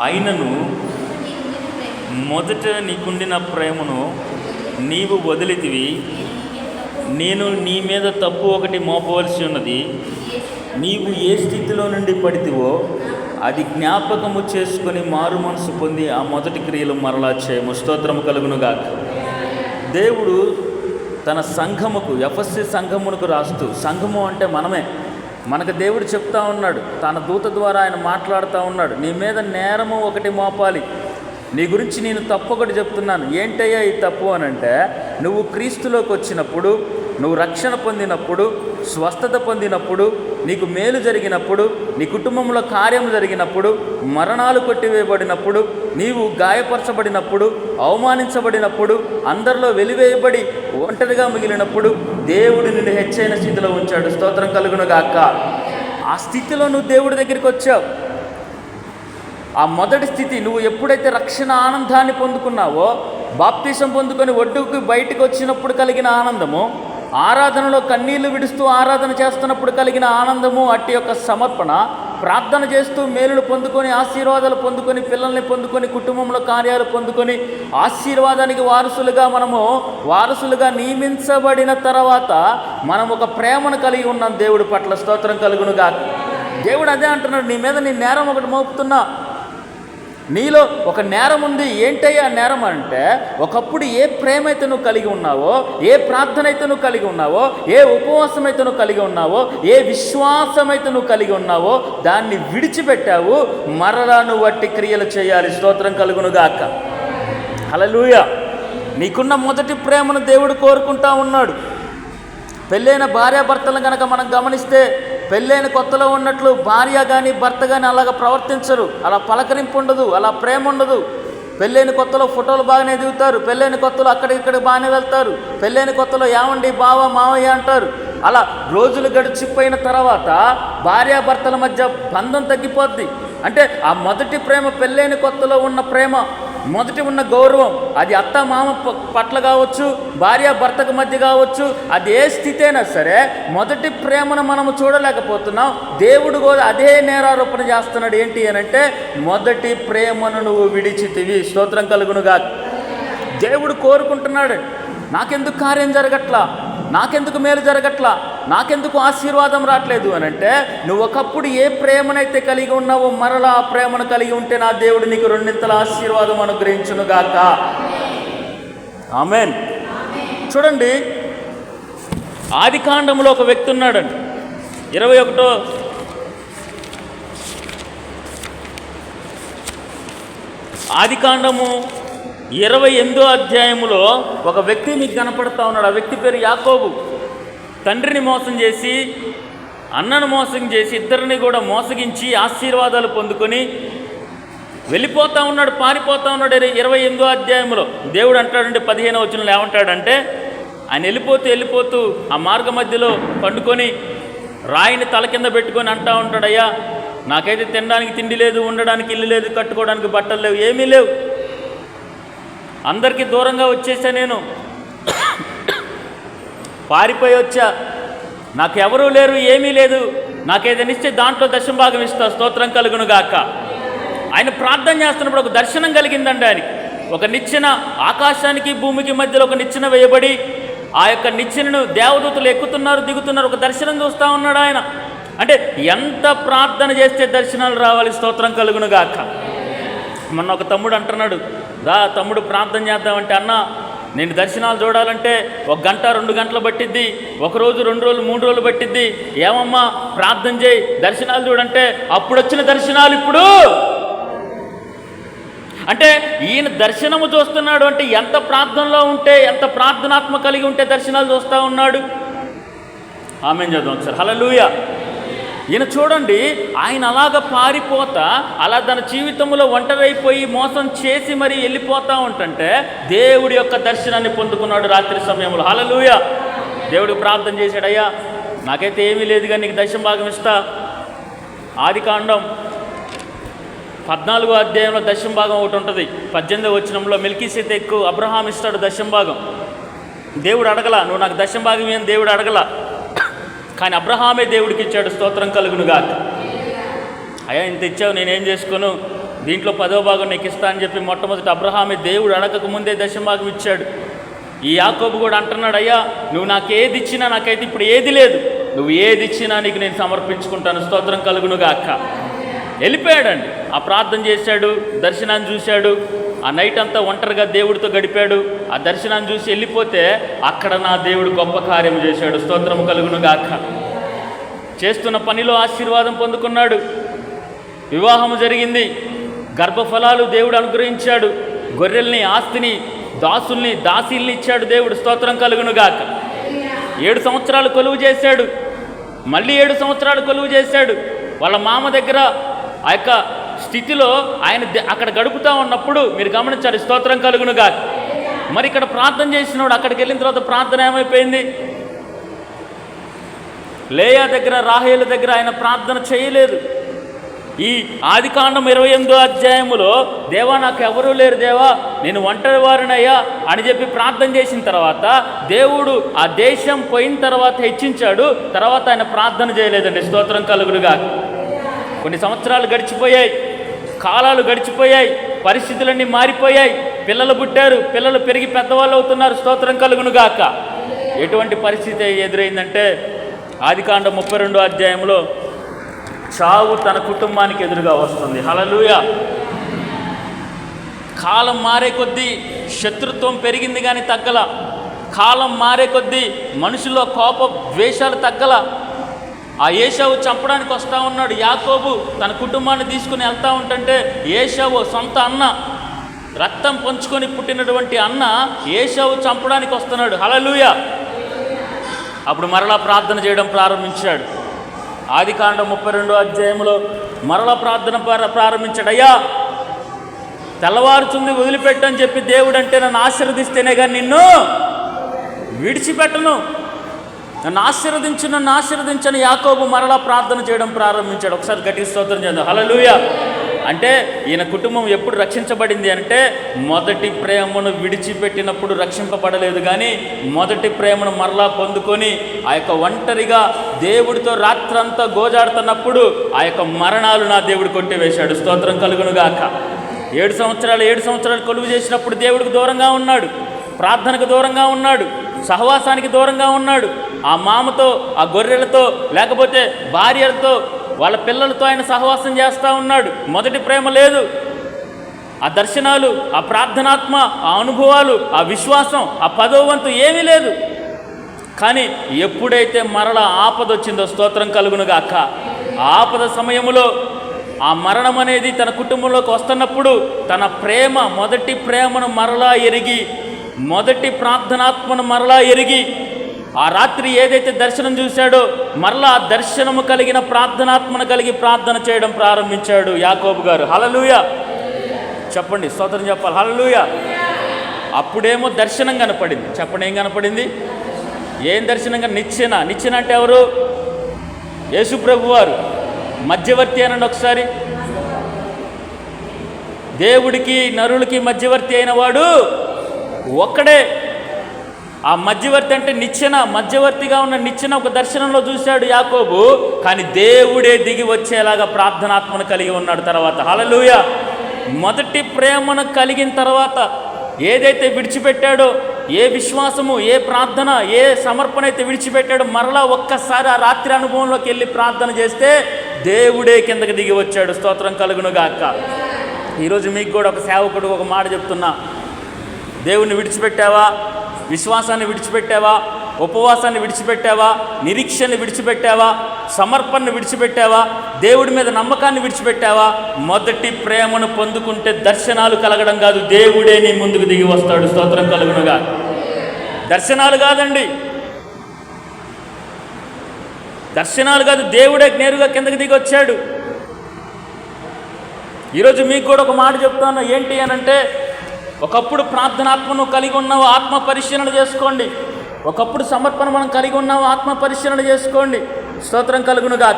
ఆయనను మొదట నీకుండిన ప్రేమను నీవు వదిలితివి. నేను నీ మీద తప్పు ఒకటి మోపవలసి ఉన్నది. నీవు ఏ స్థితిలో నుండి పడితివో అది జ్ఞాపకము చేసుకొని మారు మనసు పొంది ఆ మొదటి క్రియలు మరలా చేయము. స్తోత్రము కలుగునుగాక. దేవుడు తన సంఘముకు ఎఫ్ఎస్సి సంఘమునకు రాస్తూ సంఘము అంటే మనమే. మనకు దేవుడు చెప్తా ఉన్నాడు తన దూత ద్వారా ఆయన మాట్లాడుతూ ఉన్నాడు. నీ మీద నేరము ఒకటి మోపాలి. నీ గురించి నేను తప్పు ఒకటి చెప్తున్నాను. ఏంటయ్యా ఈ తప్పు అని అంటే నువ్వు క్రీస్తులోకి వచ్చినప్పుడు నువ్వు రక్షణ పొందినప్పుడు స్వస్థత పొందినప్పుడు నీకు మేలు జరిగినప్పుడు నీ కుటుంబంలో కార్యం జరిగినప్పుడు మరణాలు కొట్టివేయబడినప్పుడు నీవు గాయపరచబడినప్పుడు అవమానించబడినప్పుడు అందరిలో వెలివేయబడి ఒంటరిగా మిగిలినప్పుడు దేవుడు నిన్ను హెచ్చైన స్థితిలో ఉంచాడు. స్తోత్రం కలుగును గాక ఆ స్థితిలో నువ్వు దేవుడి దగ్గరికి వచ్చావు. ఆ మొదటి స్థితి నువ్వు ఎప్పుడైతే రక్షణ ఆనందాన్ని పొందుకున్నావో బాప్తీసం పొందుకొని ఒడ్డుకు బయటకు వచ్చినప్పుడు కలిగిన ఆనందము ఆరాధనలో కన్నీళ్ళు విడుస్తూ ఆరాధన చేస్తున్నప్పుడు కలిగిన ఆనందము అట్టి యొక్క సమర్పణ ప్రార్థన చేస్తూ మేలులు పొందుకొని ఆశీర్వాదాలు పొందుకొని పిల్లల్ని పొందుకొని కుటుంబంలో కార్యాలు పొందుకొని ఆశీర్వాదానికి వారసులుగా మనము వారసులుగా నియమించబడిన తర్వాత మనం ఒక ప్రేమను కలిగి ఉన్నాం దేవుడి పట్ల స్తోత్రం కలుగునుగా దేవుడు అదే అంటున్నాడు నీ మీద నీ నేరం ఒకటి మోపుతున్నా నీలో ఒక నేరం ఉంది ఏంటయ్యా నేరం అంటే ఒకప్పుడు ఏ ప్రేమ అయితే నువ్వు కలిగి ఉన్నావో ఏ ప్రార్థన అయితే నువ్వు కలిగి ఉన్నావో ఏ ఉపవాసం అయితే నువ్వు కలిగి ఉన్నావో ఏ విశ్వాసం అయితే నువ్వు కలిగి ఉన్నావో దాన్ని విడిచిపెట్టావు మరలా నువ్వు వట్టి క్రియలు చేయాలి. స్తోత్రం కలుగునుగాక. హల్లెలూయా. నీకున్న మొదటి ప్రేమను దేవుడు కోరుకుంటా ఉన్నాడు. పెళ్ళైన భార్యాభర్తలను కనుక మనం గమనిస్తే పెళ్ళైన కొత్తలో ఉన్నట్లు భార్య కానీ భర్త కానీ అలాగ ప్రవర్తించరు. అలా పలకరింపు ఉండదు అలా ప్రేమ ఉండదు పెళ్ళైన కొత్తలో ఫోటోలు బాగానే దిగుతారు. పెళ్ళైన కొత్తలో అక్కడిక్కడ బాగానే వెళ్తారు. పెళ్ళైన కొత్తలో ఏమండి బావ మావయ్య అంటారు. అలా రోజులు గడిచిపోయిన తర్వాత భార్యాభర్తల మధ్య బంధం తగ్గిపోద్ది. అంటే ఆ మొదటి ప్రేమ పెళ్ళైన కొత్తలో ఉన్న ప్రేమ మొదటి ఉన్న గౌరవం అది అత్త మామ పట్ల కావచ్చు భార్య భర్తకు మధ్య కావచ్చు అది ఏ స్థితి అయినా సరే మొదటి ప్రేమను మనము చూడలేకపోతున్నాం. దేవుడు కూడా అదే నేరారోపణ చేస్తున్నాడు. ఏంటి అని అంటే మొదటి ప్రేమను నువ్వు విడిచితివి. స్తోత్రం కలుగునుగా దేవుడు కోరుకుంటున్నాడు. నాకెందుకు కార్యం జరగట్లా? నాకెందుకు మేలు జరగట్లా? నాకెందుకు ఆశీర్వాదం రావట్లేదు అని అంటే నువ్వు ఒకప్పుడు ఏ ప్రేమనైతే కలిగి ఉన్నావో మరలా ఆ ప్రేమను కలిగి ఉంటే నా దేవుడు నీకు రెండింతల ఆశీర్వాదం అనుగ్రహించునుగాక. ఆమెన్. చూడండి ఆది కాండంలో ఒక వ్యక్తి ఉన్నాడండి. ఇరవై ఒకటో ఆది కాండము ఇరవై ఎనిమిదో అధ్యాయములో ఒక వ్యక్తి మీకు కనపడతా ఉన్నాడు. ఆ వ్యక్తి పేరు యాకోబు. తండ్రిని మోసం చేసి అన్నను మోసం చేసి ఇద్దరిని కూడా మోసగించి ఆశీర్వాదాలు పొందుకొని వెళ్ళిపోతా ఉన్నాడు పారిపోతా ఉన్నాడు ఇరవై ఎనిమిదో అధ్యాయంలో దేవుడు అంటాడంటే పదిహేను వచనంలో ఏమంటాడంటే ఆయన వెళ్ళిపోతూ వెళ్ళిపోతూ ఆ మార్గ మధ్యలో పండుకొని రాయిని తల కింద పెట్టుకొని అంటా ఉంటాడయ్యా నాకైతే తినడానికి తిండి లేదు ఉండడానికి ఇల్లు లేదు కట్టుకోవడానికి బట్టలు లేవు ఏమీ లేవు. అందరికీ దూరంగా వచ్చేసా నేను. పారిపోయి వచ్చా. నాకు ఎవరూ లేరు ఏమీ లేదు. నాకేదైనా ఇస్తే దాంట్లో దశం భాగం ఇస్తా స్తోత్రం కలుగును గాక ఆయన ప్రార్థన చేస్తున్నప్పుడు ఒక దర్శనం కలిగిందండి ఆయనకి. ఒక నిచ్చెన ఆకాశానికి భూమికి మధ్యలో ఒక నిచ్చెన వేయబడి ఆ యొక్క నిచ్చెనను దేవదూతలు ఎక్కుతున్నారు దిగుతున్నారు. ఒక దర్శనం చూస్తూ ఉన్నాడు ఆయన. అంటే ఎంత ప్రార్థన చేస్తే దర్శనాలు రావాలి స్తోత్రం కలుగును గాక మొన్న ఒక తమ్ముడు అంటున్నాడు రా తమ్ముడు ప్రార్థన చేద్దామంటే అన్న నేను దర్శనాలు చూడాలంటే ఒక గంట రెండు గంటలు పట్టిద్ది. ఒకరోజు రెండు రోజులు మూడు రోజులు పట్టిద్ది. ఏమమ్మా ప్రార్థన చేయి. దర్శనాలు చూడంటే అప్పుడు వచ్చిన దర్శనాలు ఇప్పుడు. అంటే ఈయన దర్శనము చూస్తున్నాడు అంటే ఎంత ప్రార్థనలో ఉంటే ఎంత ప్రార్థనాత్మ కలిగి ఉంటే దర్శనాలు చూస్తూ ఉన్నాడు? ఆమె చదువు సార్ హలలుయా ఈయన చూడండి ఆయన అలాగ పారిపోతా అలా తన జీవితంలో ఒంటరైపోయి మోసం చేసి మరి వెళ్ళిపోతా ఉంటుంటే దేవుడి యొక్క దర్శనాన్ని పొందుకున్నాడు రాత్రి సమయంలో. హలలుయ దేవుడికి ప్రార్థన చేశాడయ్యా నాకైతే ఏమీ లేదు కానీ నీకు దశం భాగం ఇస్తా. ఆది కాండం పద్నాలుగో అధ్యాయంలో దశం భాగం ఒకటి ఉంటుంది. పద్దెనిమిదో వచ్చినంలో మిల్కీ ఎక్కువ అబ్రహాం ఇస్తాడు దశం భాగం. దేవుడు అడగల నువ్వు నాకు దశం భాగం ఏం? దేవుడు అడగల కానీ అబ్రహామే దేవుడికి ఇచ్చాడు స్తోత్రం కలుగునుగా అయ్యా ఇంత ఇచ్చావు నేనేం చేసుకోను? దీంట్లో పదో భాగం నీకు ఇస్తా అని చెప్పి మొట్టమొదటి అబ్రహామే దేవుడు అడగక ముందే దశభాగం ఇచ్చాడు. ఈ యాకోబు కూడా అంటున్నాడు అయ్యా నువ్వు నాకు ఏది ఇచ్చినా నాకైతే ఇప్పుడు ఏది లేదు. నువ్వు ఏది ఇచ్చినా నీకు నేను సమర్పించుకుంటాను స్తోత్రం కలుగునుగా అక్క వెళ్ళిపోయాడండి. ఆ ప్రార్థన చేశాడు దర్శనాన్ని చూశాడు ఆ నైట్ అంతా ఒంటరిగా దేవుడితో గడిపాడు. ఆ దర్శనాన్ని చూసి వెళ్ళిపోతే అక్కడ నా దేవుడు గొప్ప కార్యం చేశాడు. స్తోత్రం కలుగును గాక చేస్తున్న పనిలో ఆశీర్వాదం పొందుకున్నాడు. వివాహం జరిగింది. గర్భఫలాలు దేవుడు అనుగ్రహించాడు. గొర్రెల్ని ఆస్తిని దాసుల్ని దాసీల్ని ఇచ్చాడు దేవుడు. స్తోత్రం కలుగునుగాక. ఏడు సంవత్సరాలు కొలువు చేశాడు. మళ్ళీ ఏడు సంవత్సరాలు కొలువు చేశాడు. వాళ్ళ మామ దగ్గర ఆ యొక్క స్థితిలో ఆయన అక్కడ గడుపుతూ ఉన్నప్పుడు మీరు గమనించాలి స్తోత్రం కలుగునుగా. మరి ఇక్కడ ప్రార్థన చేసినోడు అక్కడికి వెళ్ళిన తర్వాత ప్రార్థన ఏమైపోయింది? లేయా దగ్గర రాహేల దగ్గర ఆయన ప్రార్థన చేయలేదు. ఈ ఆదికాండం ఇరవై ఎనిమిదో అధ్యాయములో దేవా నాకు ఎవరూ లేరు దేవా నేను ఒంటరి వారినయ్యా అని చెప్పి ప్రార్థన చేసిన తర్వాత దేవుడు ఆ దేశం పోయిన తర్వాత హెచ్చించాడు తర్వాత ఆయన ప్రార్థన చేయలేదండి. స్తోత్రం కలుగులుగా కొన్ని సంవత్సరాలు గడిచిపోయాయి. కాలాలు గడిచిపోయాయి పరిస్థితులన్నీ మారిపోయాయి. పిల్లలు పుట్టారు పిల్లలు పెరిగి పెద్దవాళ్ళు అవుతున్నారు. స్తోత్రం కలుగునుగాక. ఎటువంటి పరిస్థితి ఎదురైందంటే ఆదికాండం ముప్పై రెండో అధ్యాయంలో చావు తన కుటుంబానికి ఎదురుగా వస్తుంది. హలలుయ కాలం మారే కొద్దీ శత్రుత్వం పెరిగింది కానీ తగ్గల. కాలం మారే కొద్దీ మనుషుల్లో కోప ద్వేషాలు తగ్గల. ఆ ఏషావు చంపడానికి వస్తూ ఉన్నాడు యాకోబు. తన కుటుంబాన్ని తీసుకుని వెళ్తా ఉంటుంటే ఏషావు సొంత అన్న రక్తం పంచుకొని పుట్టినటువంటి అన్న ఏషావు చంపడానికి వస్తున్నాడు. హలలుయ అప్పుడు మరలా ప్రార్థన చేయడం ప్రారంభించాడు. ఆదికాండం ముప్పై రెండో అధ్యాయంలో మరలా ప్రార్థన ప్రారంభించాడు అయ్యా తెల్లవారుచుంది వదిలిపెట్టని చెప్పి దేవుడు అంటే నన్ను ఆశీర్వదిస్తేనే కానీ నిన్ను విడిచిపెట్టను. నన్ను ఆశీర్వదించు నన్ను ఆశీర్వదించని యాకోబు మరలా ప్రార్థన చేయడం ప్రారంభించాడు. ఒకసారి గట్టిగా స్తోత్రం చేద్దాం. హల్లెలూయా. అంటే ఈయన కుటుంబం ఎప్పుడు రక్షించబడింది అంటే మొదటి ప్రేమను విడిచిపెట్టినప్పుడు రక్షింపబడలేదు కానీ మొదటి ప్రేమను మరలా పొందుకొని ఆ యొక్క ఒంటరిగా దేవుడితో రాత్రంతా గోజాడుతున్నప్పుడు ఆ యొక్క మరణాలు నా దేవుడు కొట్టివేశాడు. స్తోత్రం కలుగునుగాక ఏడు సంవత్సరాలు ఏడు సంవత్సరాలు కొలువు చేసినప్పుడు దేవుడికి దూరంగా ఉన్నాడు. ప్రార్థనకు దూరంగా ఉన్నాడు. సహవాసానికి దూరంగా ఉన్నాడు. ఆ మామతో ఆ గొర్రెలతో లేకపోతే భార్యలతో వాళ్ళ పిల్లలతో ఆయన సహవాసం చేస్తూ ఉన్నాడు. మొదటి ప్రేమ లేదు. ఆ దర్శనాలు ఆ ప్రార్థనాత్మ ఆ అనుభవాలు ఆ విశ్వాసం ఆ పదోవంతు ఏమీ లేదు. కానీ ఎప్పుడైతే మరల ఆపద వచ్చిందో స్తోత్రం కలుగునుగాక ఆపద సమయంలో ఆ మరణం అనేది తన కుటుంబంలోకి వస్తున్నప్పుడు తన ప్రేమ మొదటి ప్రేమను మరలా ఎరిగి మొదటి ప్రార్థనాత్మను మరలా ఎరిగి ఆ రాత్రి ఏదైతే దర్శనం చూశాడో మరలా ఆ దర్శనము కలిగిన ప్రార్థనాత్మను కలిగి ప్రార్థన చేయడం ప్రారంభించాడు యాకోబు గారు. హలలుయ చెప్పండి స్తోత్రం చెప్పాలి. హలలుయ అప్పుడేమో దర్శనం కనపడింది. చెప్పండి ఏం కనపడింది? ఏం దర్శనంగా నిచ్చెన. నిచ్చెన అంటే ఎవరు? యేసుప్రభు వారు. మధ్యవర్తి అనండి ఒకసారి. దేవుడికి నరులకి మధ్యవర్తి అయిన వాడు ఒక్కడే ఆ మధ్యవర్తి అంటే నిచ్చెన మధ్యవర్తిగా ఉన్న నిచ్చెన ఒక దర్శనంలో చూశాడు యాకోబు. కానీ దేవుడే దిగి వచ్చేలాగా ప్రార్థనాత్మను కలిగి ఉన్నాడు తర్వాత. హలలుయ మొదటి ప్రేమను కలిగిన తర్వాత ఏదైతే విడిచిపెట్టాడో ఏ విశ్వాసము ఏ ప్రార్థన ఏ సమర్పణ అయితే విడిచిపెట్టాడో మరలా ఒక్కసారి ఆ రాత్రి అనుభవంలోకి వెళ్ళి ప్రార్థన చేస్తే దేవుడే కిందకి దిగి వచ్చాడు. స్తోత్రం కలుగునుగాక. ఈరోజు మీకు కూడా ఒక సేవకుడు ఒక మాట చెప్తున్నా. దేవుణ్ణి విడిచిపెట్టావా? విశ్వాసాన్ని విడిచిపెట్టావా? ఉపవాసాన్ని విడిచిపెట్టావా? నిరీక్షణని విడిచిపెట్టావా? సమర్పణను విడిచిపెట్టావా? దేవుడి మీద నమ్మకాన్ని విడిచిపెట్టావా? మొదటి ప్రేమను పొందుకుంటే దర్శనాలు కలగడం కాదు. దేవుడే నీ ముందుకు దిగి వస్తాడు. స్తోత్రం కలుగునుగా. దర్శనాలు కాదండి. దర్శనాలు కాదు. దేవుడే నేరుగా కిందకి దిగి వచ్చాడు. ఈరోజు మీకు కూడా ఒక మాట చెప్తాను. ఏంటి అని అంటే ఒకప్పుడు ప్రార్థనాత్మను కలిగి ఉన్నావు ఆత్మ పరిశీలన చేసుకోండి. ఒకప్పుడు సమర్పణ మనం కలిగి ఉన్నావు ఆత్మ పరిశీలన చేసుకోండి. స్తోత్రం కలుగునుగాక.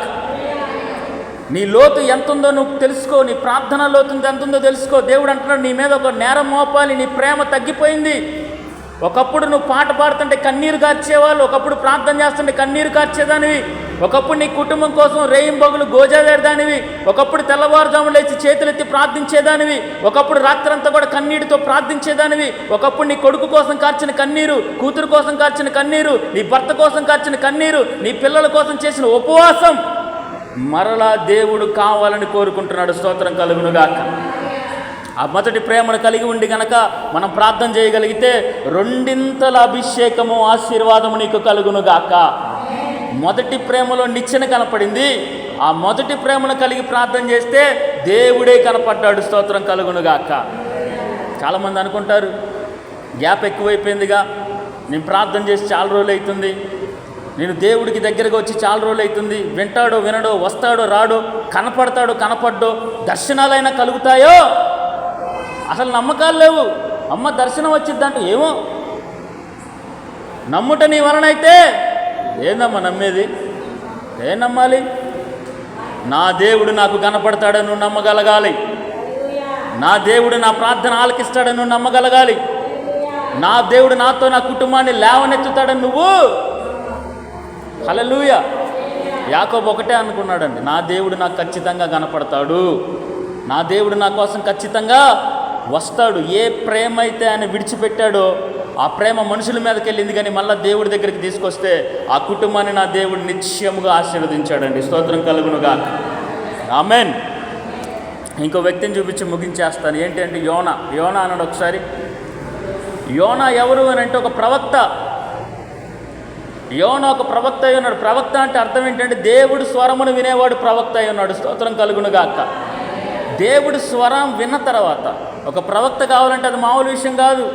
నీ లోతు ఎంత ఉందో నువ్వు తెలుసుకో నీ ప్రార్థన లోతు ఎంత ఉందో తెలుసుకో. దేవుడు అంటున్నాడు నీ మీద ఒక నేరం మోపాలి నీ ప్రేమ తగ్గిపోయింది. ఒకప్పుడు నువ్వు పాట పాడుతుంటే కన్నీరు కార్చేవాళ్ళు ఒకప్పుడు ప్రార్థన చేస్తుంటే కన్నీరు కార్చేదానివి. ఒకప్పుడు నీ కుటుంబం కోసం రేయింబగులు గోజాదేదానివి ఒకప్పుడు తెల్లవారుజాము లేచి చేతులెత్తి ప్రార్థించేదానివి. ఒకప్పుడు రాత్రంతా కూడా కన్నీటితో ప్రార్థించేదానివి. ఒకప్పుడు నీ కొడుకు కోసం కార్చిన కన్నీరు కూతురు కోసం కార్చిన కన్నీరు నీ భర్త కోసం కార్చిన కన్నీరు నీ పిల్లల కోసం చేసిన ఉపవాసం. మరలా దేవుడు కావాలని కోరుకుంటున్నాడు. స్తోత్రం కలుగునుగాక. ఆ మొదటి ప్రేమను కలిగి ఉండి గనక మనం ప్రార్థన చేయగలిగితే రెండింతల అభిషేకము ఆశీర్వాదము నీకు కలుగునుగాక. మొదటి ప్రేమలో నిచ్చెన కనపడింది. ఆ మొదటి ప్రేమను కలిగి ప్రార్థన చేస్తే దేవుడే కనపడ్డాడు. స్తోత్రం కలుగునుగాక. చాలామంది అనుకుంటారు గ్యాప్ ఎక్కువైపోయిందిగా. నేను ప్రార్థన చేసి చాలా రోజులు అవుతుంది నేను దేవుడికి దగ్గరగా వచ్చి చాలా రోజులు అవుతుంది వింటాడో వినడో వస్తాడో రాడో కనపడతాడో కనపడ్డో దర్శనాలైనా కలుగుతాయో? అసలు నమ్మకాలు లేవు. అమ్మ దర్శనం వచ్చిద్దంటే ఏమో? నమ్ముట నీ వలనైతే ఏందమ్మా నమ్మేది? ఏం నమ్మాలి? నా దేవుడు నాకు కనపడతాడని నువ్వు నమ్మగలగాలి. నా దేవుడు నా ప్రార్థన ఆలకిస్తాడని నువ్వు నమ్మగలగాలి. నా దేవుడు నాతో నా కుటుంబాన్ని లేవనెత్తుతాడని నువ్వు హలలుయ యాకోబ్ ఒకటే అనుకున్నాడండి నా దేవుడు నాకు ఖచ్చితంగా కనపడతాడు. నా దేవుడు నా కోసం ఖచ్చితంగా వస్తాడు. ఏ ప్రేమ అయితే ఆయన విడిచిపెట్టాడో ఆ ప్రేమ మనుషుల మీదకి వెళ్ళింది కానీ మళ్ళీ దేవుడి దగ్గరికి తీసుకొస్తే ఆ కుటుంబాన్ని నా దేవుడు నిశ్చయముగా ఆశీర్వదించాడండి. స్తోత్రం కలుగునుగా ఆమెన్. ఇంకో వ్యక్తిని చూపించి ముగించేస్తాను. ఏంటంటే యోన. యోన అన్నాడు ఒకసారి యోన ఎవరు? అని అంటే ఒక ప్రవక్త. యోన ఒక ప్రవక్త అయి ఉన్నాడు. ప్రవక్త అంటే అర్థం ఏంటంటే దేవుడు స్వరమును వినేవాడు ప్రవక్త అయి ఉన్నాడు. స్తోత్రం కలుగునుగాక. దేవుడు స్వరం విన్న తర్వాత ఒక ప్రవక్త కావాలంటే అది మామూలు విషయం కాదు.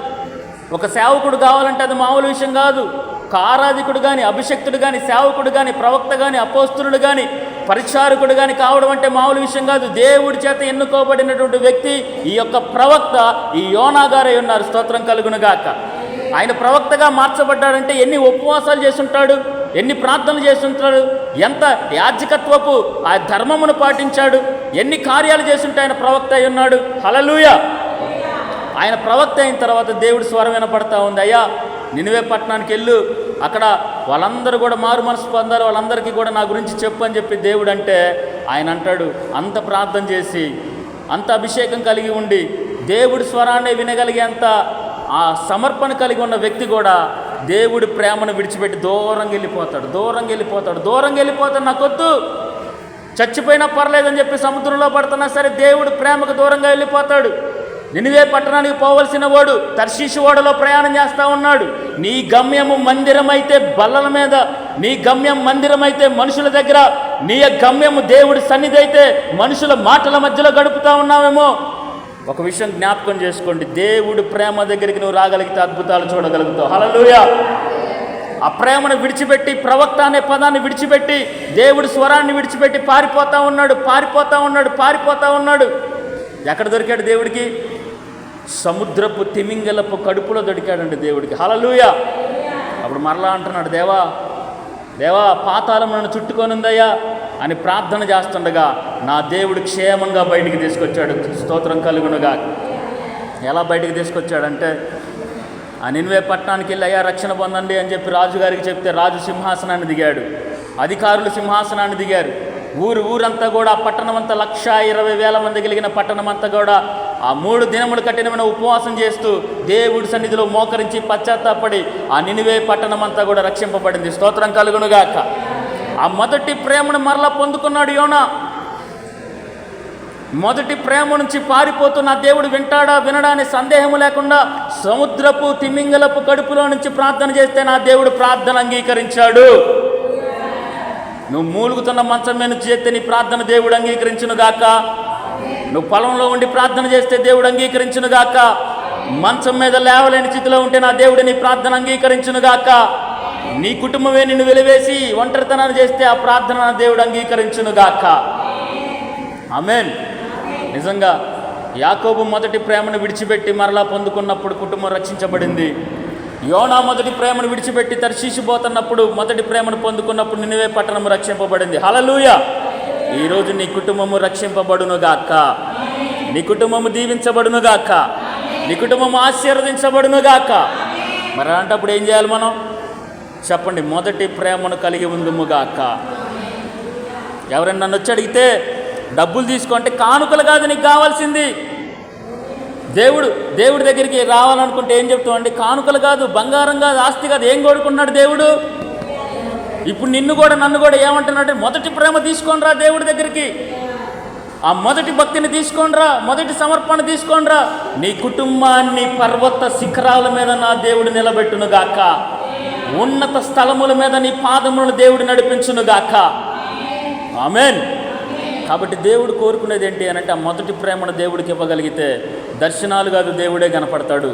ఒక సేవకుడు కావాలంటే అది మామూలు విషయం కాదు. కారాధికుడు కానీ అభిషక్తుడు కానీ సేవకుడు కానీ ప్రవక్త కానీ అపోస్తునుడు కానీ పరిచారకుడు కానీ కావడం అంటే మామూలు విషయం కాదు. దేవుడి చేత ఎన్నుకోబడినటువంటి వ్యక్తి ఈ యొక్క ప్రవక్త ఈ యోనాగారై ఉన్నారు. స్తోత్రం కలుగునుగాక ఆయన ప్రవక్తగా మార్చబడ్డాడంటే ఎన్ని ఉపవాసాలు చేసుంటాడు? ఎన్ని ప్రార్థనలు చేసుంటాడు? ఎంత యాజకత్వపు ఆ ధర్మమును పాటించాడు? ఎన్ని కార్యాలు చేస్తుంటే ఆయన ప్రవక్త అయి ఉన్నాడు? హలలుయ ఆయన ప్రవక్త అయిన తర్వాత దేవుడి స్వరం వినపడతా ఉంది. అయ్యా నినివే పట్టణానికి వెళ్ళు. అక్కడ వాళ్ళందరూ కూడా మారు మనసు పొందారు వాళ్ళందరికీ కూడా నా గురించి చెప్పు అని చెప్పి దేవుడు అంటే ఆయన అంటాడు. అంత ప్రార్థన చేసి అంత అభిషేకం కలిగి ఉండి దేవుడి స్వరాన్ని వినగలిగేంత ఆ సమర్పణ కలిగి ఉన్న వ్యక్తి కూడా దేవుడి ప్రేమను విడిచిపెట్టి దూరంగా వెళ్ళిపోతాడు. దూరంగా వెళ్ళిపోతాడు. దూరంగా వెళ్ళిపోతాడు. నాకొద్దు చచ్చిపోయినా పర్లేదని చెప్పి సముద్రంలో పడుతున్నా సరే దేవుడు ప్రేమకు దూరంగా వెళ్ళిపోతాడు. నినివే పట్టణానికి పోవలసిన వాడు తర్శీషు ఓడలో ప్రయాణం చేస్తూ ఉన్నాడు. నీ గమ్యము మందిరమైతే బల్లల మీద నీ గమ్యం మందిరమైతే మనుషుల దగ్గర నీ గమ్యము దేవుడి సన్నిధి అయితే మనుషుల మాటల మధ్యలో గడుపుతా ఉన్నావేమో? ఒక విషయం జ్ఞాపకం చేసుకోండి. దేవుడి ప్రేమ దగ్గరికి నువ్వు రాగలిగితే అద్భుతాలు చూడగలుగుతావు. హలలుయా ఆ ప్రేమను విడిచిపెట్టి ప్రవక్త అనే పదాన్ని విడిచిపెట్టి దేవుడి స్వరాన్ని విడిచిపెట్టి పారిపోతా ఉన్నాడు పారిపోతా ఉన్నాడు పారిపోతా ఉన్నాడు. ఎక్కడ దొరికాడు దేవుడికి? సముద్రపు తిమింగలపు కడుపులో దొరికాడండి దేవుడికి. హలలుయ అప్పుడు మరలా అంటున్నాడు దేవా దేవా పాతాళం నన్ను చుట్టుకొనుందయ్యా అని ప్రార్థన చేస్తుండగా నా దేవుడు క్షేమంగా బయటికి తీసుకొచ్చాడు. స్తోత్రం కలుగునుగా. ఎలా బయటికి తీసుకొచ్చాడంటే ఆ నిన్వే పట్టణానికి వెళ్ళి అయ్యా రక్షణ పొందండి అని చెప్పి రాజుగారికి చెప్తే రాజు సింహాసనాన్ని దిగాడు. అధికారులు సింహాసనాన్ని దిగారు. ఊరు ఊరంతా కూడా పట్టణం అంతా లక్ష ఇరవై వేల మంది కలిగిన పట్టణం అంతా కూడా ఆ మూడు దినములు కఠినమైన ఉపవాసం చేస్తూ దేవుడి సన్నిధిలో మోకరించి పశ్చాత్తాపడి ఆ నినివే పట్టణం అంతా కూడా రక్షింపబడింది. స్తోత్రం కలుగునుగాక. ఆ మొదటి ప్రేమను మరలా పొందుకున్నాడు యోనా. మొదటి ప్రేమ నుంచి పారిపోతున్న దేవుడు వింటాడా వినడా అనే సందేహం లేకుండా సముద్రపు తిమింగలపు కడుపులో నుంచి ప్రార్థన చేస్తే నా దేవుడు ప్రార్థన అంగీకరించాడు. నువ్వు మూలుగుతున్న మంచం మీద చేస్తే నీ ప్రార్థన దేవుడు అంగీకరించును గాక నువ్వు పొలంలో ఉండి ప్రార్థన చేస్తే దేవుడు అంగీకరించునుగాక మంచం మీద లేవలేని స్థితిలో ఉంటే నా దేవుడు నీ ప్రార్థన అంగీకరించునుగాక నీ కుటుంబమే నిన్ను వెలివేసి ఒంటరితనాన్ని చేస్తే ఆ ప్రార్థన నా దేవుడు అంగీకరించును గాక. ఆమెన్. నిజంగా యాకోబు మొదటి ప్రేమను విడిచిపెట్టి మరలా పొందుకున్నప్పుడు కుటుంబం రక్షించబడింది. యోనా మొదటి ప్రేమను విడిచిపెట్టి తర్శీసిపోతున్నప్పుడు మొదటి ప్రేమను పొందుకున్నప్పుడు నిన్నవే పట్టణం రక్షింపబడింది. హలలుయా ఈరోజు నీ కుటుంబము రక్షింపబడునుగాక నీ కుటుంబము దీవించబడునుగాక నీ కుటుంబం ఆశీర్వదించబడునుగాక మరి అలాంటప్పుడు ఏం చేయాలి మనం? చెప్పండి మొదటి ప్రేమను కలిగి ఉందుముగాక ఎవరైనా నన్ను వచ్చి అడిగితే డబ్బులు తీసుకుంటే కానుకలు కాదు నీకు కావాల్సింది. దేవుడు దేవుడి దగ్గరికి రావాలనుకుంటే ఏం చెప్తామండి కానుకలు కాదు బంగారం కాదు ఆస్తి కాదు. ఏం కోరుకున్నాడు దేవుడు? ఇప్పుడు నిన్ను కూడా నన్ను కూడా ఏమంటున్నాడు మొదటి ప్రేమ తీసుకోనరా దేవుడి దగ్గరికి. ఆ మొదటి భక్తిని తీసుకోనరా మొదటి సమర్పణ తీసుకోనరా నీ కుటుంబాన్ని పర్వత శిఖరాల మీద నా దేవుడు నిలబెట్టును గాక ఉన్నత స్థలముల మీద నీ పాదములను దేవుడు నడిపించును గాక ఆమెన్. కాబట్టి దేవుడు కోరుకునేది ఏంటి అని అంటే ఆ మొదటి ప్రేమను దేవుడికి ఇవ్వగలిగితే దర్శనాలు కాదు దేవుడే కనపడతాడు.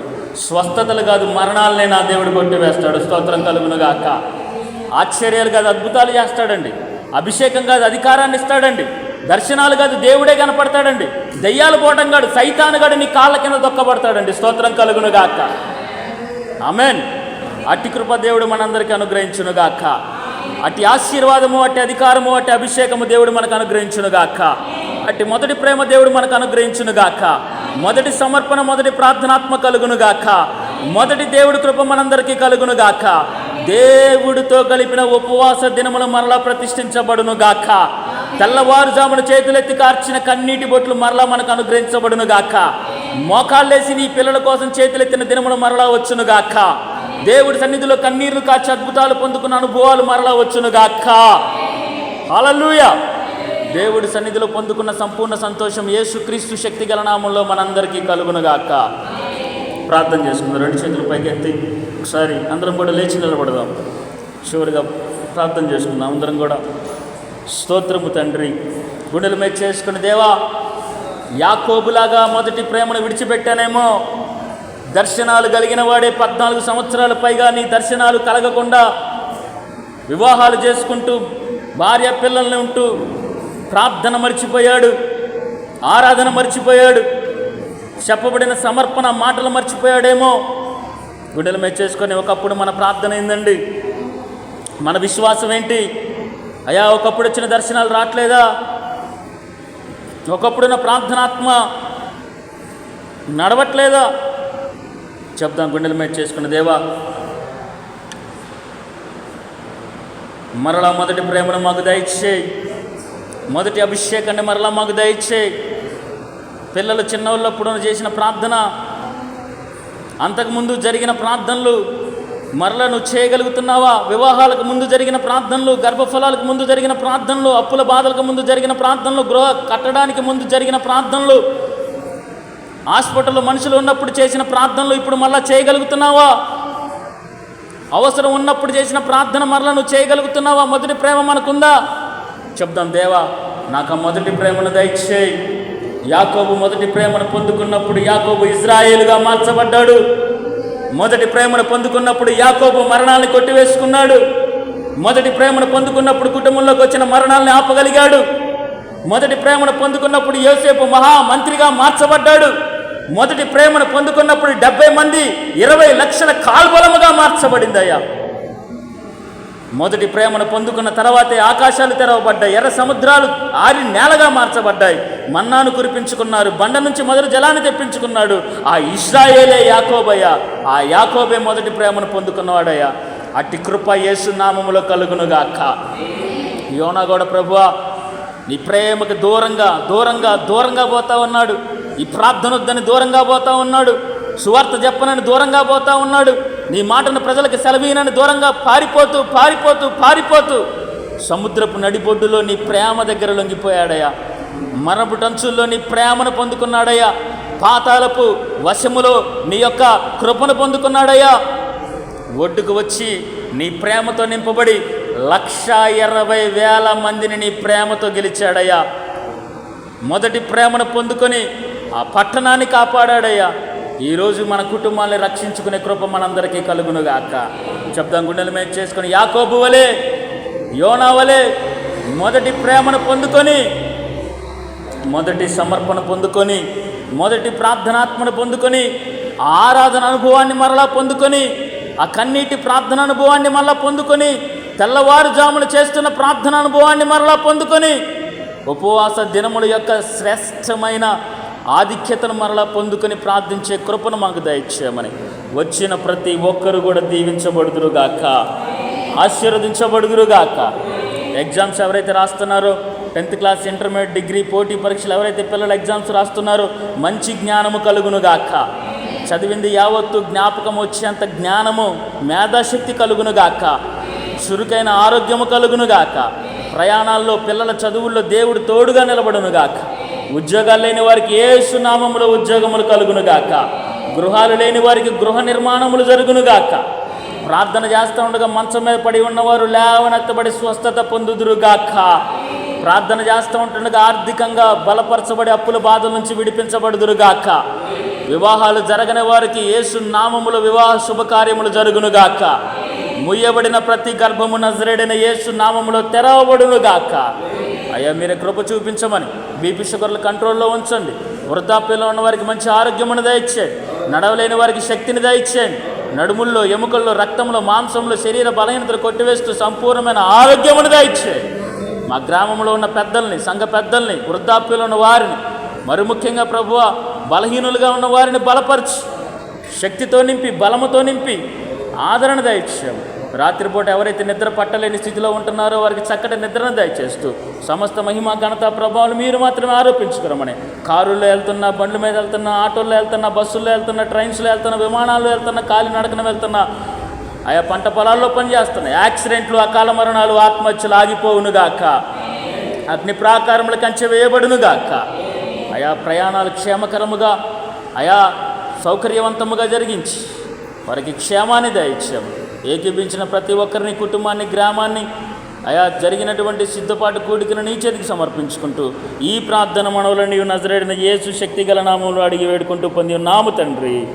స్వస్థతలు కాదు మరణాలనే నా దేవుడు కొట్టివేస్తాడు. స్తోత్రం కలుగును గాక ఆశ్చర్యాలు కాదు అద్భుతాలు చేస్తాడండి. అభిషేకం కాదు అధికారాన్ని ఇస్తాడండి. దర్శనాలు కాదు దేవుడే కనపడతాడండి. దయ్యాలు పోవటం కాడు సైతాను నీ కాళ్ళ కింద దొక్కబడతాడండి స్తోత్రం కలుగును గాక. అట్టి కృప దేవుడు మనందరికీ అనుగ్రహించును గాక. అట్టి ఆశీర్వాదము అట్టి అధికారము అట్టి అభిషేకము దేవుడు మనకు అనుగ్రహించును గాక. అట్టి మొదటి ప్రేమ దేవుడు మనకు అనుగ్రహించునుగాక మొదటి సమర్పణ మొదటి ప్రార్థనాత్మ కలుగును గాక. మొదటి దేవుడి కృప మనందరికీ కలుగును గాక. దేవుడితో కలిపిన ఉపవాస దినములు మరలా ప్రతిష్ఠించబడును గాక తెల్లవారుజామున చేతులెత్తి కార్చిన కన్నీటి బొట్లు మరలా మనకు అనుగ్రహించబడును గాక మోకాళ్ళేసి నీ పిల్లల కోసం చేతులెత్తిన దినములు మరలా వచ్చును గాక దేవుడి సన్నిధిలో కన్నీళ్ళు కాచి అద్భుతాలు పొందుకున్న అనుభవాలు మరలా వచ్చును గాక హల్లెలూయ! దేవుడి సన్నిధిలో పొందుకున్న సంపూర్ణ సంతోషం యేసుక్రీస్తు శక్తి గల నామంలో మనందరికీ కలుగును గాక ప్రార్థన చేసుకుందాం. రెండు చేతులు పైకెత్తి ఒకసారి అందరం కూడా లేచి నిలబడదాం. చివరిగా ప్రార్థన చేసుకుందాం. అందరం కూడా స్తోత్రము తండ్రి. గుండెలు మీద చేసుకుని దేవా యాకోబులాగా మొదటి ప్రేమను విడిచిపెట్టానేమో. దర్శనాలు కలిగిన వాడే పద్నాలుగు సంవత్సరాల పైగా నీ దర్శనాలు కలగకుండా వివాహాలు చేసుకుంటూ భార్య పిల్లల్ని ఉంటూ ప్రార్థన మర్చిపోయాడు ఆరాధన మర్చిపోయాడు. చెప్పబడిన సమర్పణ మాటలు మర్చిపోయాడేమో. గుండెల మీద చేసుకొని ఒకప్పుడు మన ప్రార్థన ఏందండి? మన విశ్వాసం ఏంటి? అయా ఒకప్పుడు వచ్చిన దర్శనాలు రావట్లేదా? ఒకప్పుడున్న ప్రార్థనాత్మ నడవట్లేదా? చెప్దాం గుండెల మీద చేసుకున్న దేవా. మరలా మొదటి ప్రేమను మాకు దయచేయి. మొదటి అభిషేకాన్ని మరలా మాకు దయచేయి. పిల్లలు చిన్నవాళ్ళప్పుడు చేసిన ప్రార్థన అంతకుముందు జరిగిన ప్రార్థనలు మరలను నువ్వు చేయగలుగుతున్నావా? వివాహాలకు ముందు జరిగిన ప్రార్థనలు గర్భఫలాలకు ముందు జరిగిన ప్రార్థనలు అప్పుల బాధలకు ముందు జరిగిన ప్రార్థనలు గృహ కట్టడానికి ముందు జరిగిన ప్రార్థనలు హాస్పిటల్లో మనుషులు ఉన్నప్పుడు చేసిన ప్రార్థనలు ఇప్పుడు మళ్ళా చేయగలుగుతున్నావా? అవసరం ఉన్నప్పుడు చేసిన ప్రార్థన మరలా నువ్వు చేయగలుగుతున్నావా? మొదటి ప్రేమ మనకుందా? చెప్దాం దేవా నాకు ఆ మొదటి ప్రేమను దయచేయి. యాకోబు మొదటి ప్రేమను పొందుకున్నప్పుడు యాకోబు ఇజ్రాయేలుగా మార్చబడ్డాడు. మొదటి ప్రేమను పొందుకున్నప్పుడు యాకోబు మరణాన్ని కొట్టివేసుకున్నాడు. మొదటి ప్రేమను పొందుకున్నప్పుడు కుటుంబంలోకి వచ్చిన మరణాలను ఆపగలిగాడు. మొదటి ప్రేమను పొందుకున్నప్పుడు యోసేపు మహా మంత్రిగా మార్చబడ్డాడు. మొదటి ప్రేమను పొందుకున్నప్పుడు డెబ్బై మంది ఇరవై లక్షల కాల్బలముగా మార్చబడిందయ్యా. మొదటి ప్రేమను పొందుకున్న తర్వాతే ఆకాశాలు తెరవబడ్డాయి ఎర్ర సముద్రాలు ఆరి నేలగా మార్చబడ్డాయి. మన్నాను కురిపించుకున్నారు బండ నుంచి మొదలు జలాన్ని తెప్పించుకున్నాడు. ఆ ఇస్రాయేలే యాకోబయ్య. ఆ యాకోబే మొదటి ప్రేమను పొందుకున్నవాడయ్యా. అట్టి కృప యేసు నామములో కలుగునుగాక. యోనా కూడా ప్రభువా నీ ప్రేమకు దూరంగా దూరంగా దూరంగా పోతా ఉన్నాడు. ఈ ప్రార్థన వద్దని దూరంగా పోతా ఉన్నాడు. సువార్త చెప్పనని దూరంగా పోతా ఉన్నాడు. నీ మాటను ప్రజలకు సెలవీనని దూరంగా పారిపోతూ పారిపోతూ పారిపోతూ సముద్రపు నడిబొడ్డులో నీ ప్రేమ దగ్గర లొంగిపోయాడయ్యా. మరపు టంచుల్లో నీ ప్రేమను పొందుకున్నాడయ్యా. పాతాలపు వశములో నీ యొక్క కృపను పొందుకున్నాడయ్యా. ఒడ్డుకు వచ్చి నీ ప్రేమతో నింపబడి లక్ష ఇరవై వేల మందిని నీ ప్రేమతో గెలిచాడయ్యా. మొదటి ప్రేమను పొందుకొని ఆ పట్టణాన్ని కాపాడాడయ్యా. ఈరోజు మన కుటుంబాన్ని రక్షించుకునే కృప మనందరికీ కలుగునుగాక. శబ్దం గుండెల మీద చేసుకొని యాకోబు వలె యోనా వలె మొదటి ప్రేమను పొందుకొని మొదటి సమర్పణ పొందుకొని మొదటి ప్రార్థనాత్మను పొందుకొని ఆరాధన అనుభవాన్ని మరలా పొందుకొని ఆ కన్నీటి ప్రార్థన అనుభవాన్ని మరలా పొందుకొని తెల్లవారుజామున చేస్తున్న ప్రార్థన అనుభవాన్ని మరలా పొందుకొని ఉపవాస దినముల యొక్క శ్రేష్టమైన ఆధిక్యతను మరలా పొందుకొని ప్రార్థించే కృపను మాకు దయచేయమని. వచ్చిన ప్రతి ఒక్కరు కూడా దీవించబడుదురుగాక. ఆశీర్వదించబడుదురుగాక. ఎగ్జామ్స్ ఎవరైతే రాస్తున్నారో టెన్త్ క్లాస్ ఇంటర్మీడియట్ డిగ్రీ పోటీ పరీక్షలు ఎవరైతే పిల్లలు ఎగ్జామ్స్ రాస్తున్నారో మంచి జ్ఞానము కలుగును గాక చదివింది యావత్తు జ్ఞాపకం వచ్చేంత జ్ఞానము మేధాశక్తి కలుగును గాక చురుకైన ఆరోగ్యము కలుగును గాక ప్రయాణాల్లో పిల్లల చదువుల్లో దేవుడు తోడుగా నిలబడునుగాక. ఉద్యోగాలు లేని వారికి ఏ సునామములో ఉద్యోగములు కలుగును గాక గృహాలు లేని వారికి గృహ నిర్మాణములు జరుగును గాక ప్రార్థన చేస్తూ ఉండగా మంచం మీద పడి ఉన్నవారు లేవనెత్తబడి స్వస్థత పొందుదురుగాక. ప్రార్థన చేస్తూ ఉంటుండగా ఆర్థికంగా బలపరచబడి అప్పుల బాధల నుంచి విడిపించబడుదురుగాక. వివాహాలు జరగని వారికి యేసు నామముల వివాహ శుభకార్యములు జరుగునుగాక. ముయ్యబడిన ప్రతి గర్భము నజరేడైన యేసు నామములో తెరవబడునుగాక. అయ్యా మీరు కృప చూపించమని. బీపీ షుగర్లు కంట్రోల్లో ఉంచండి. వృద్ధాప్యంలో ఉన్న వారికి మంచి ఆరోగ్యమును దయచేయండి. నడవలేని వారికి శక్తిని దయచేయండి. నడుముల్లో ఎముకల్లో రక్తంలో మాంసంలో శరీర బలహీనతలు కొట్టివేస్తూ సంపూర్ణమైన ఆరోగ్యమును దయచేయండి. మా గ్రామంలో ఉన్న పెద్దల్ని సంఘ పెద్దల్ని వృద్ధాప్యంలో ఉన్న వారిని మరి ముఖ్యంగా ప్రభువ బలహీనులుగా ఉన్న వారిని బలపరచు. శక్తితో నింపి బలముతో నింపి ఆదరణ దయచేయము రాత్రిపూట ఎవరైతే నిద్ర పట్టలేని స్థితిలో ఉంటున్నారో వారికి చక్కటి నిద్రను దయచేస్తూ సమస్త మహిమ ఘనత ప్రభావాలు మీరు మాత్రమే ఆరోపించుకురమని. కారుల్లో వెళ్తున్నా బండ్ల మీద వెళ్తున్న ఆటోల్లో వెళ్తున్న బస్సుల్లో వెళ్తున్న ట్రైన్స్లో వెళ్తున్న విమానాల్లో వెళ్తున్న కాలి నడకన వెళ్తున్నా ఆయా పంట పొలాల్లో పనిచేస్తున్నాయి యాక్సిడెంట్లు అకాల మరణాలు ఆత్మహత్యలు ఆగిపోవునుగాక అగ్ని ప్రాకారముల కంచె వేయబడునుగాక ఆయా ప్రయాణాలు క్షేమకరముగా ఆయా సౌకర్యవంతముగా జరిగించి వారికి క్షేమాన్ని దయచేయము ఏకీపించిన ప్రతి ఒక్కరిని కుటుంబాన్ని గ్రామాన్ని ఆయా జరిగినటువంటి సిద్ధపాటు కూడికను నీ చేతికి సమర్పించుకుంటూ ఈ ప్రార్థన మనవులని నజరేడిన యేసు శక్తి గల నామంలో అడిగి వేడుకుంటూ పొంది నాము తండ్రి.